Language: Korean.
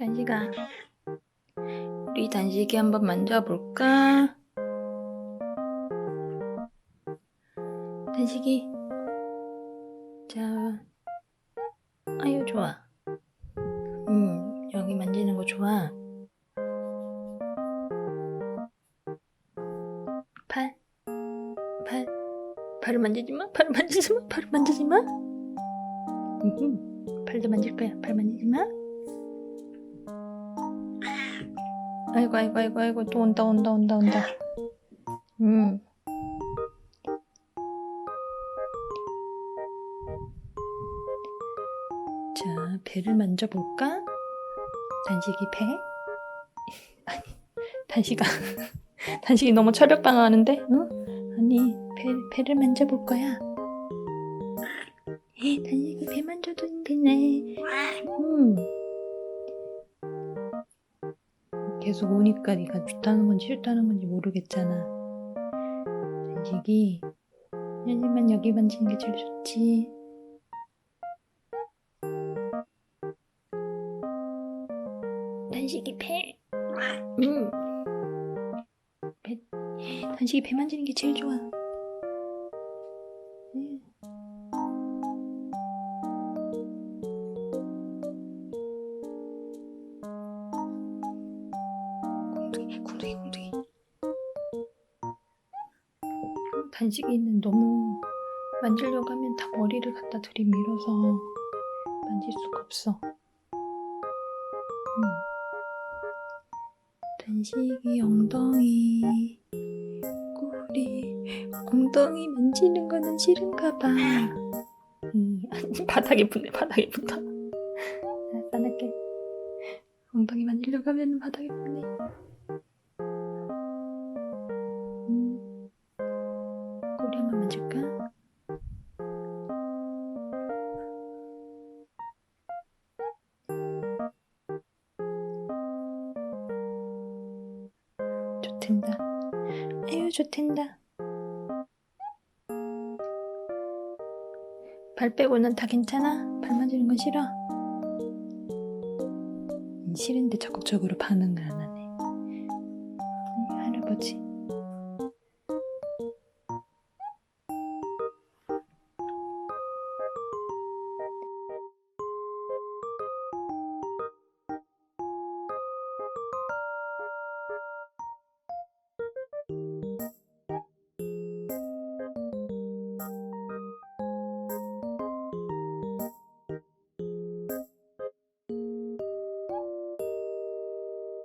단식아, 우리 단식이 한번 만져볼까? 단식이, 자, 아유 좋아. 음, 여기 만지는 거 좋아. 팔, 팔, 발을 만지지 마, 발을 만지지 마, 발을 만지지 마. 음, 발도 만질 거야, 발 만지지 마. 아이고 아이고 아이고 아이고 또 온다 온다 온다 온다 음 자, 배를 만져볼까? 단식이 배? 아니, 단식아. 단식이 너무 철벽방어하는데? 응? 아니, 배, 배를 만져볼 거야. 에, 단식이 배 만져도 되네. 음. 계속 오니까 네가 좋다는 건지 싫다는 건지 모르겠잖아. 단식이 하지만 여기 만지는 게 제일 좋지. 단식이 배. 음. 배. 단식이 배 만지는 게 제일 좋아. 곰둥이, 곰둥이, 곰둥이. 단식이는 너무 만지려고 하면 다 머리를 갖다 들이밀어서 만질 수가 없어. 음. 단식이 엉덩이 꼬리 엉덩이 만지는 거는 싫은가 봐. 음, 바닥에 붙네 바닥에 붙어. 안 할게. 엉덩이 만지려고 하면 바닥에 붙네. 꼬리 한번 만질까? 좋텐다. 아유, 좋텐다. 발 빼고는 다 괜찮아? 발 만지는 건 싫어? 음, 싫은데 적극적으로 반응을 안 하네.